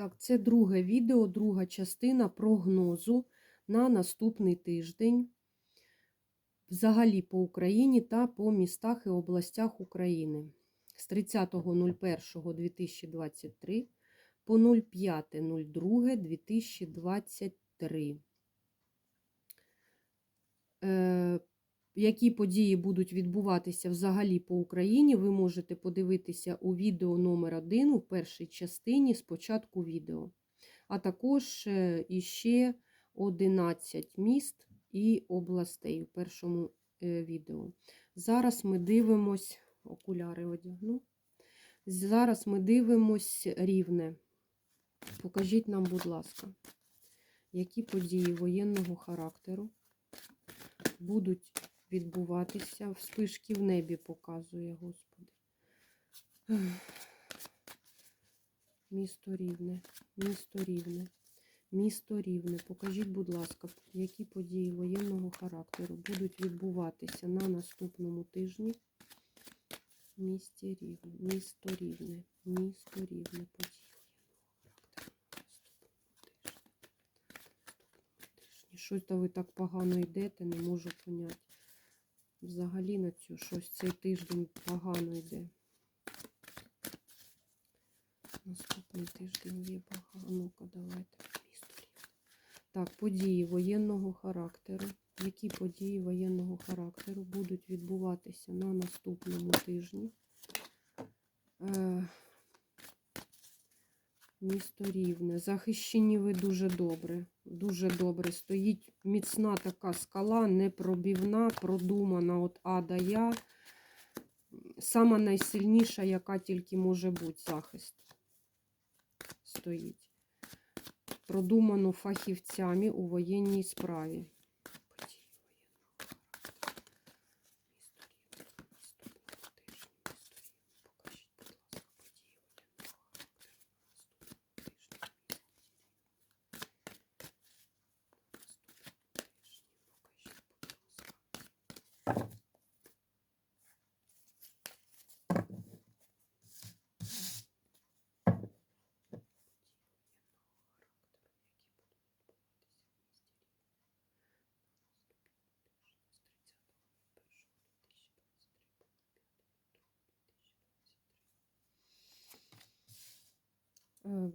Так, це друге відео, друга частина прогнозу на наступний тиждень. Взагалі по Україні та по містах і областях України з 30.01.2023 по 05.02.2023. Які події будуть відбуватися взагалі по Україні, ви можете подивитися у відео номер 1 у першій частині з початку відео. А також е, іще 11 міст і областей у першому е, відео. Зараз ми дивимось, окуляри одягну. Зараз ми дивимось рівне. Покажіть нам, будь ласка, які події воєнного характеру будуть відбуватися. Вспишки в небі показує, Господи. Місто рівне, місто рівне, місто рівне. Покажіть, будь ласка, які події воєнного характеру будуть відбуватися на наступному тижні. в Місті рівне, місто рівне, місто рівне, події Щось то ви так погано йдете, не можу поняти. Взагалі на цю щось цей тиждень погано йде. Наступний тиждень є погано. Ну-ка, давайте. Так, події воєнного характеру. Які події воєнного характеру будуть відбуватися на наступному тижні? Місто Рівне. Захищені ви дуже добре. Дуже добре. Стоїть міцна така скала, непробівна, продумана от А до Я. Сама найсильніша, яка тільки може бути захист. Стоїть. Продумано фахівцями у воєнній справі.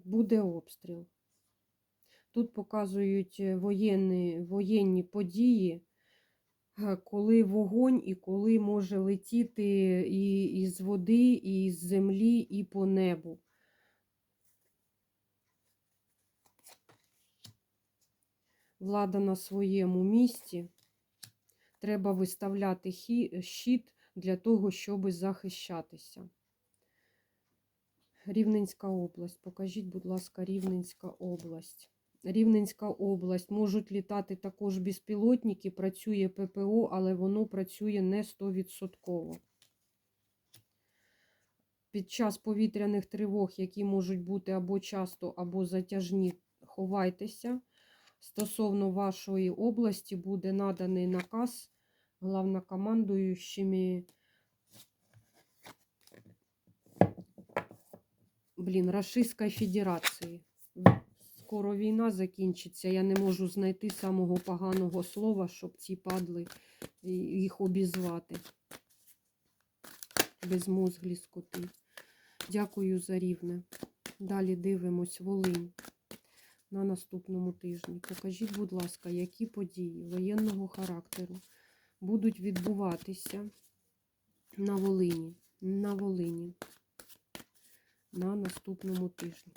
Буде обстріл. Тут показують е, воєнні, воєнні події, е, коли вогонь і коли може летіти і із води, і з землі, і по небу. Влада на своєму місці. Треба виставляти щит для того, щоб захищатися. Рівненська область. Покажіть, будь ласка, Рівненська область. Рівненська область. Можуть літати також безпілотники, працює ППО, але воно працює не 100%. Під час повітряних тривог, які можуть бути або часто, або затяжні, ховайтеся. Стосовно вашої області буде наданий наказ главнокомандуючими блін, Рашистської Федерації. Скоро війна закінчиться. Я не можу знайти самого поганого слова, щоб ці падли їх обізвати. Безмозглі скоти. Дякую за рівне. Далі дивимось Волинь на наступному тижні. Покажіть, будь ласка, які події воєнного характеру будуть відбуватися на Волині. На Волині на наступному тижні.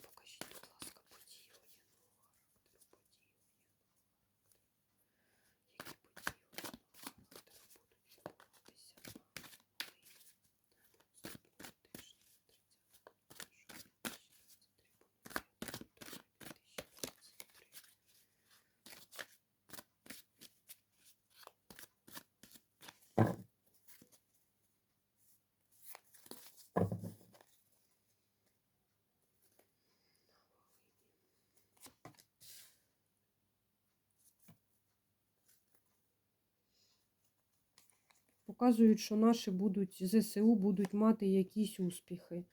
Показують, що наші будуть ЗСУ будуть мати якісь успіхи.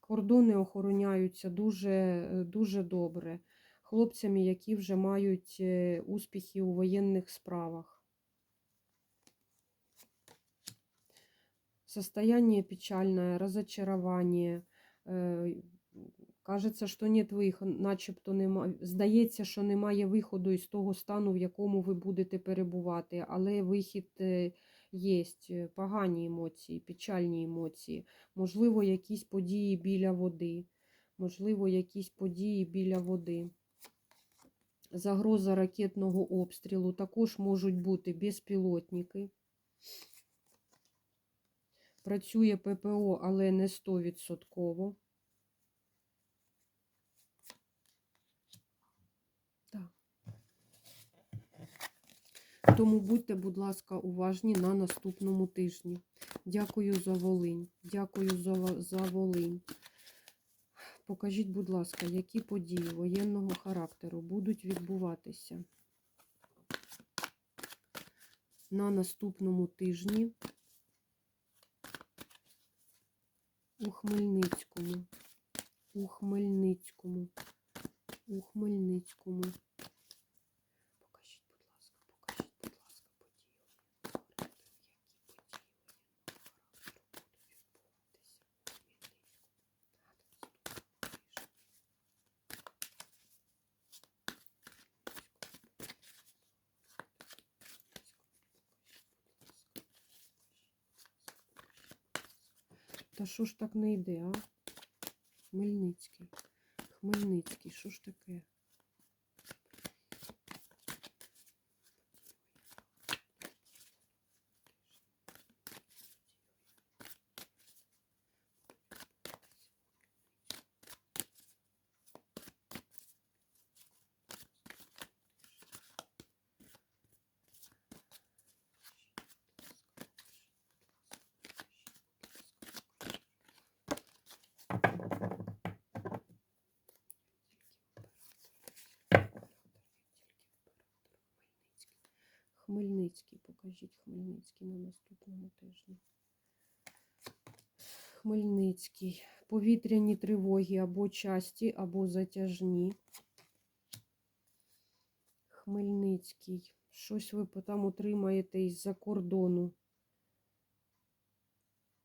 Кордони охороняються дуже, е, дуже добре хлопцями, які вже мають е, успіхи у воєнних справах. Состояние печальное, разочарование. Е, Кажеться, що нет виходу, начебто нема... здається, що немає виходу із того стану, в якому ви будете перебувати, але вихід є. Погані емоції, печальні емоції, можливо, якісь події біля води, можливо, якісь події біля води. Загроза ракетного обстрілу, також можуть бути безпілотники. Працює ППО, але не 100%. Так. Тому будьте, будь ласка, уважні на наступному тижні. Дякую за Волинь. Дякую за, за Волинь. Покажіть, будь ласка, які події воєнного характеру будуть відбуватися на наступному тижні у Хмельницькому. У Хмельницькому. У Хмельницькому. Покажіть, будь ласка, покажіть, будь ласка, події воєнного характеру. Які події воєнного характеру будуть відбуватися у Хмельницькому. На наступному тижні. Та що ж так не йде, а? Хмельницький. Хмельницький, що ж таке? Хмельницький, покажіть Хмельницький на наступному тижні. Хмельницький. Повітряні тривоги або часті, або затяжні. Хмельницький. Щось ви там отримаєте із-за кордону.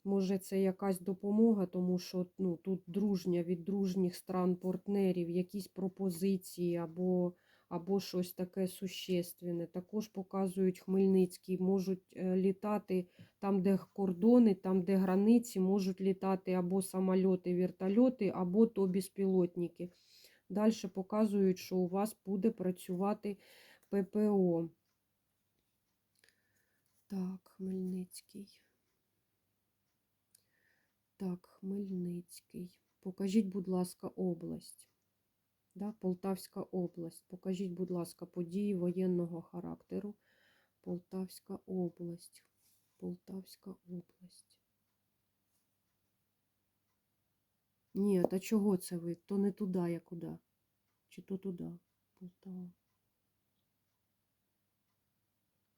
Може, це якась допомога, тому що ну, тут дружня від дружніх стран-партнерів, якісь пропозиції або, або щось таке существенне. Також показують Хмельницький, можуть е, літати там, де кордони, там, де границі, можуть літати або самольоти, вертольоти, або то безпілотники. Далі показують, що у вас буде працювати ППО. Так, Хмельницький. Так, Хмельницький. Покажіть, будь ласка, область. Да, Полтавська область. Покажіть, будь ласка, події воєнного характеру. Полтавська область. Полтавська область. Ні, та чого це ви? То не туди, я куди? Чи то туди? Полтава.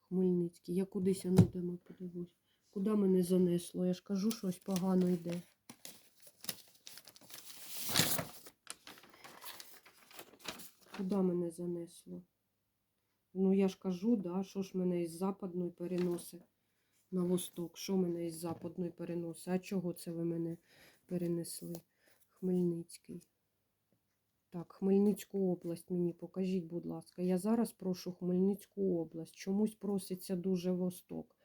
Хмельницький. Я кудись а ну йдемо, подивлюсь. Куди мене занесло? Я ж кажу, щось погано йде. Куди мене занесло? Ну, я ж кажу, да, що ж мене із западної переносить на восток. Що мене із западної переносить? А чого це ви мене перенесли? Хмельницький. Так, Хмельницьку область мені покажіть, будь ласка. Я зараз прошу Хмельницьку область. Чомусь проситься дуже восток.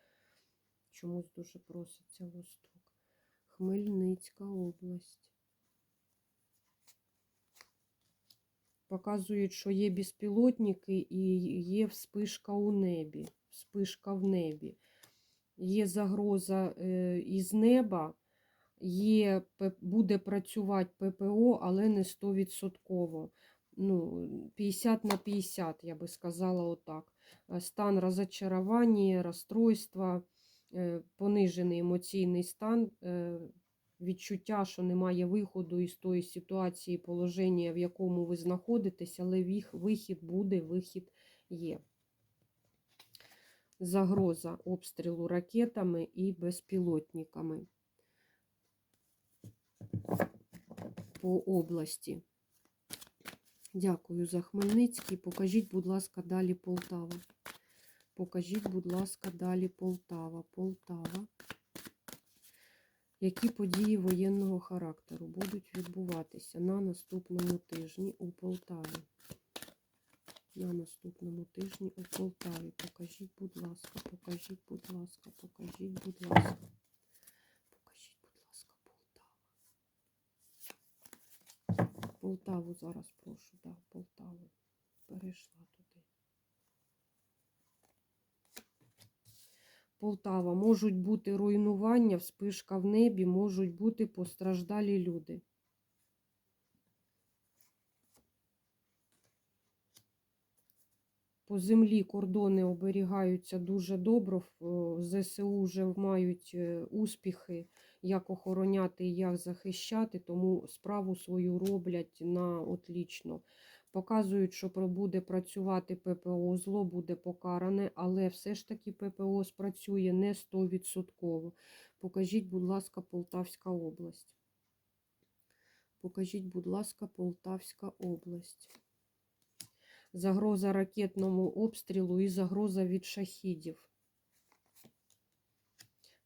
Чомусь дуже проситься восток. Хмельницька область. Показують, що є безпілотники і є вспишка у небі. Вспишка в небі. Є загроза е, із неба, є, буде працювати ППО, але не 100%. Ну, 50 на 50, я би сказала отак. Е, Стан розочарування, розстройства, е, понижений емоційний стан, відчуття, що немає виходу із тої ситуації, положення, в якому ви знаходитесь, але вихід буде, вихід є. Загроза обстрілу ракетами і безпілотниками. по області. Дякую за Хмельницький. Покажіть, будь ласка, далі Полтава. Покажіть, будь ласка, далі Полтава. Полтава. Які події воєнного характеру будуть відбуватися на наступному тижні у Полтаві? На наступному тижні у Полтаві. Покажіть, будь ласка, покажіть, будь ласка, покажіть, будь ласка. Покажіть, будь ласка, Полтава. Полтаву зараз прошу, так, Полтаву. Перейшла туди. Полтава. Можуть бути руйнування, вспишка в небі, можуть бути постраждалі люди. По землі кордони оберігаються дуже добре. е, ЗСУ вже мають е, успіхи, як охороняти і як захищати, тому справу свою роблять на отлічно. Показують, що буде працювати ППО, зло буде покаране, але все ж таки ППО спрацює не 100%. Покажіть, будь ласка, Полтавська область. Покажіть, будь ласка, Полтавська область. Загроза ракетному обстрілу і загроза від шахідів.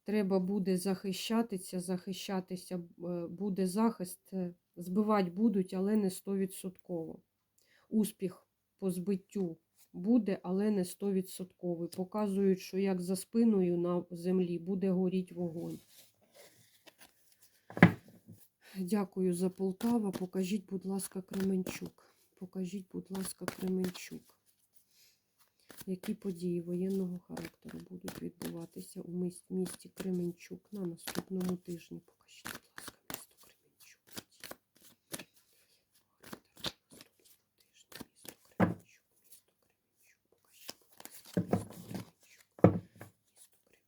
Треба буде захищатися, захищатися е, буде захист, е, збивати будуть, але не 100%. Успіх по збиттю буде, але не 100%. Показують, що як за спиною на землі буде горіти вогонь. Дякую за Полтава. Покажіть, будь ласка, Кременчук. Покажіть, будь ласка, Кременчук. Які події воєнного характеру будуть відбуватися у місті Кременчук на наступному тижні? Покажіть, будь ласка, місто Кременчук. Події. Характеру на наступному тижні. Місто Кременчук, місто Кременчук. Покажіть, будь ласка, місто Кременчук. Місто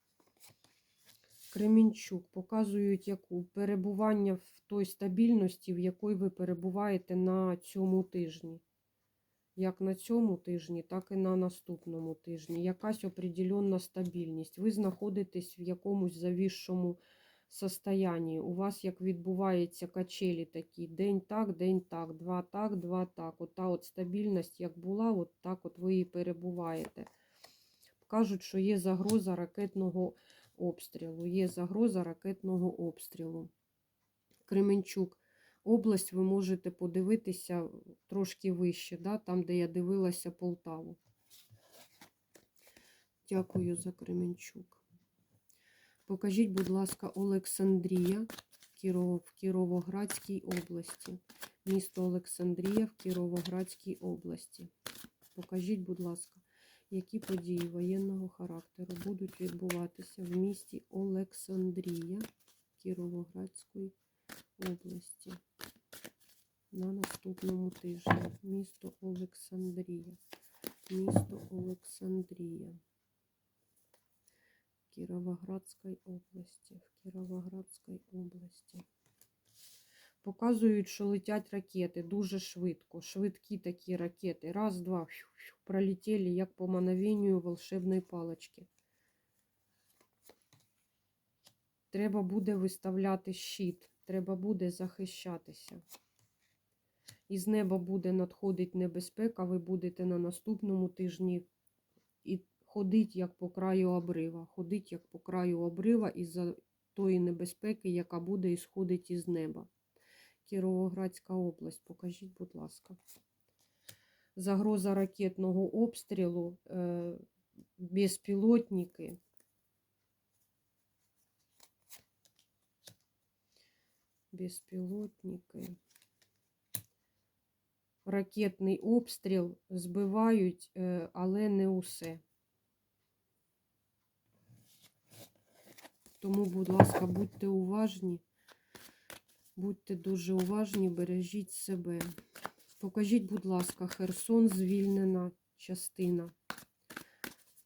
Кременчук, місто Кременчук. Кремінчук показують яку перебування в той стабільності, в якій ви перебуваєте на цьому тижні. Як на цьому тижні, так і на наступному тижні. Якась определенна стабільність. Ви знаходитесь в якомусь завісшому состоянні. У вас як відбуваються качелі такі. День так, день так, два так, два так. От та от стабільність, як була, от так от ви і перебуваєте. Кажуть, що є загроза ракетного обстрілу. Є загроза ракетного обстрілу. Кременчук. Область ви можете подивитися трошки вище, да, там, де я дивилася Полтаву. Дякую за Кременчук. Покажіть, будь ласка, Олександрія в Кіровоградській області. Місто Олександрія в Кіровоградській області. Покажіть, будь ласка, які події воєнного характеру будуть відбуватися в місті Олександрія Кіровоградської області на наступному тижні. Місто Олександрія. Місто Олександрія. Кіровоградської області. В Кіровоградській області. Показують, що летять ракети дуже швидко. Швидкі такі ракети. Раз, два, пролетіли, як по мановенню волшебної палочки. Треба буде виставляти щит, треба буде захищатися. Із неба буде надходити небезпека, ви будете на наступному тижні і ходить як по краю обрива. Ходить як по краю обрива із-за тої небезпеки, яка буде ісходити із неба. Кіровоградська область, покажіть, будь ласка. Загроза ракетного обстрілу, е, безпілотники. Безпілотники. Ракетний обстріл збивають, е, але не усе. Тому, будь ласка, будьте уважні. Будьте дуже уважні, бережіть себе. Покажіть, будь ласка, Херсон звільнена частина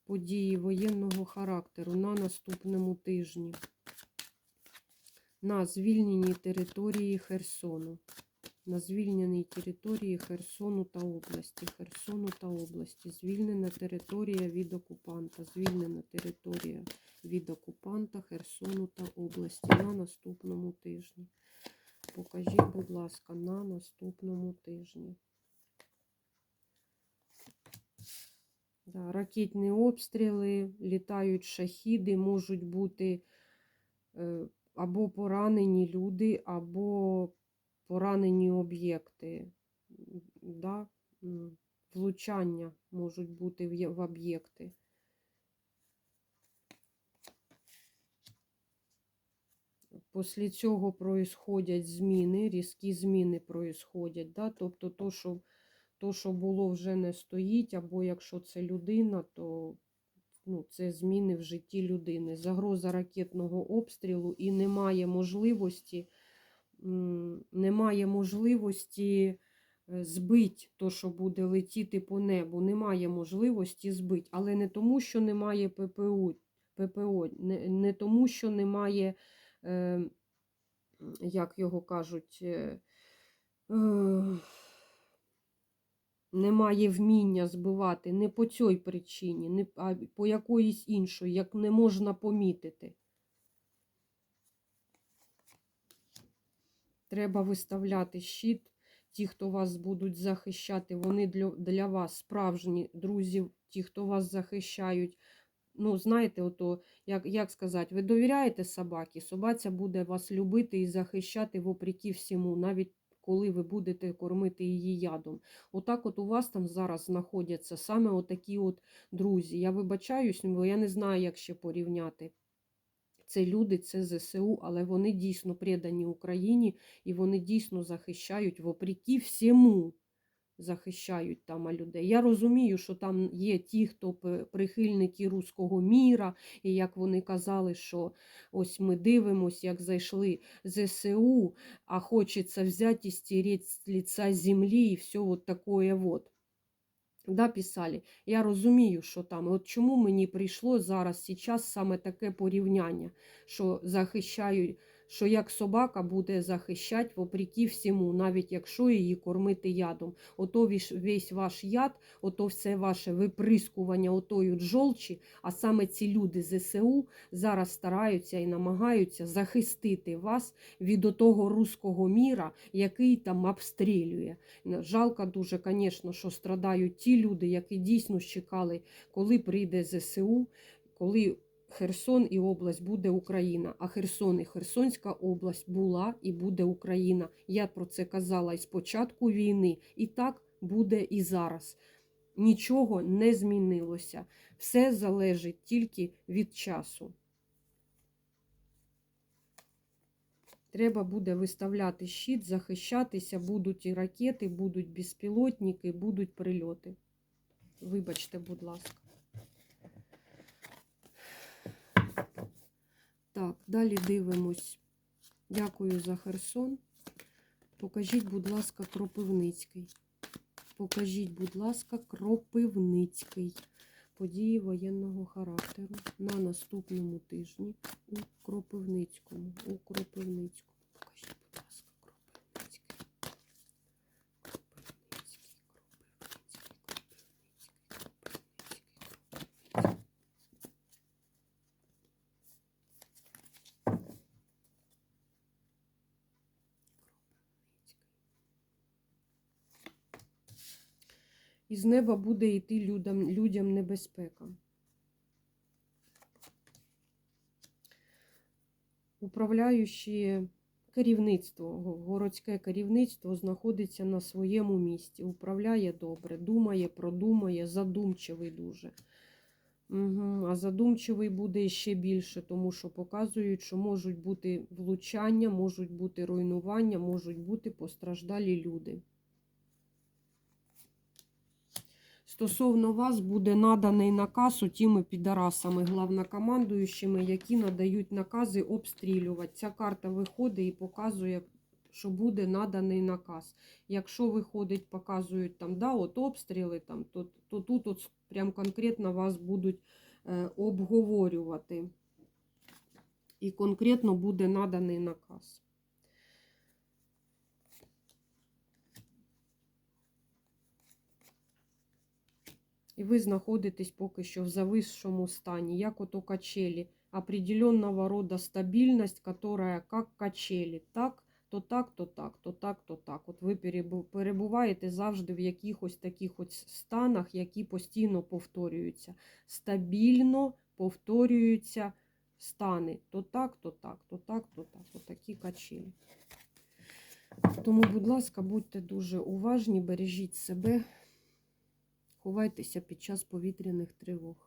події воєнного характеру на наступному тижні. На звільненій території Херсону. на звільненій території Херсону та області. Херсону та області. Звільнена територія від окупанта. Звільнена територія від окупанта Херсону та області на наступному тижні. Покажіть, будь ласка, на наступному тижні. Да, ракетні обстріли, літають шахіди, можуть бути е, або поранені люди, або поранені об'єкти. Да? Влучання можуть бути в об'єкти. Після цього происходять зміни, різкі зміни происходять. Да? Тобто то, що, то, що було, вже не стоїть, або якщо це людина, то ну, це зміни в житті людини. Загроза ракетного обстрілу і немає можливості, немає можливості е, збить то, що буде летіти по небу. Немає можливості збити. Але не тому, що немає ППО, ППО не, не тому, що немає, як його кажуть, е, немає вміння збивати не по цій причині, а по якоїсь іншої, як не можна помітити. Треба виставляти щит. Ті, хто вас будуть захищати, вони для, для вас справжні друзі, ті, хто вас захищають. Ну, знаєте, ото, як, як сказати, ви довіряєте собаці, собаця буде вас любити і захищати вопреки всьому, навіть коли ви будете кормити її ядом. Отак от у вас там зараз знаходяться саме отакі от друзі. Я вибачаюсь, бо я не знаю, як ще порівняти. Це люди, це ЗСУ, але вони дійсно предані Україні і вони дійсно захищають вопреки всьому. Захищають там людей. Я розумію, що там є ті, хто прихильники руського міра, і як вони казали, що ось ми дивимося, як зайшли ЗСУ, а хочеться взяти і стереть з лица землі і все от такое вот. Да, писали. Я розумію, що там. От чому мені прийшло зараз зараз саме таке порівняння, що захищають, що як собака буде захищати вопреки всьому, навіть якщо її кормити ядом. Ото весь ваш яд, ото все ваше виприскування отою жолчі, а саме ці люди ЗСУ зараз стараються і намагаються захистити вас від отого руського міра, який там обстрілює. Жалко дуже, звісно, що страдають ті люди, які дійсно чекали, коли прийде ЗСУ, коли Херсон і область буде Україна. А Херсон і Херсонська область була і буде Україна. Я про це казала і з початку війни, і так буде і зараз. Нічого не змінилося. Все залежить тільки від часу. Треба буде виставляти щит, захищатися, будуть і ракети, будуть безпілотники, будуть прильоти. Вибачте, будь ласка. Так, далі дивимось. Дякую за Херсон. Покажіть, будь ласка, Кропивницький. Покажіть, будь ласка, Кропивницький. Події воєнного характеру на наступному тижні у Кропивницькому. У Кропивницькому. Покажіть, будь ласка, Кропивницький. Кропивницький, Кропивницький, Кропивницький, Кропивницький. Із неба буде йти людям, людям небезпека. Управляюче керівництво, городське керівництво знаходиться на своєму місці, управляє добре, думає, продумає, задумчивий дуже. Угу. А задумчивий буде ще більше, тому що показують, що можуть бути влучання, можуть бути руйнування, можуть бути постраждалі люди. Стосовно вас буде наданий наказ у тими підарасами, главнокомандуючими, які надають накази обстрілювати. Ця карта виходить і показує, що буде наданий наказ. Якщо виходить, показують там, да, от обстріли, там, то, то тут от прям конкретно вас будуть е, обговорювати. І конкретно буде наданий наказ. І ви знаходитесь поки що в зависшому стані, як ото качелі. Определенного рода стабільність, которая как качелі. Так, то так, то так, то так, то так. От ви перебуваєте завжди в якихось таких от станах, які постійно повторюються. Стабільно повторюються стани. То так, то так, то так, то так. Отакі качелі. Тому, будь ласка, будьте дуже уважні, бережіть себе, ховайтеся під час повітряних тривог.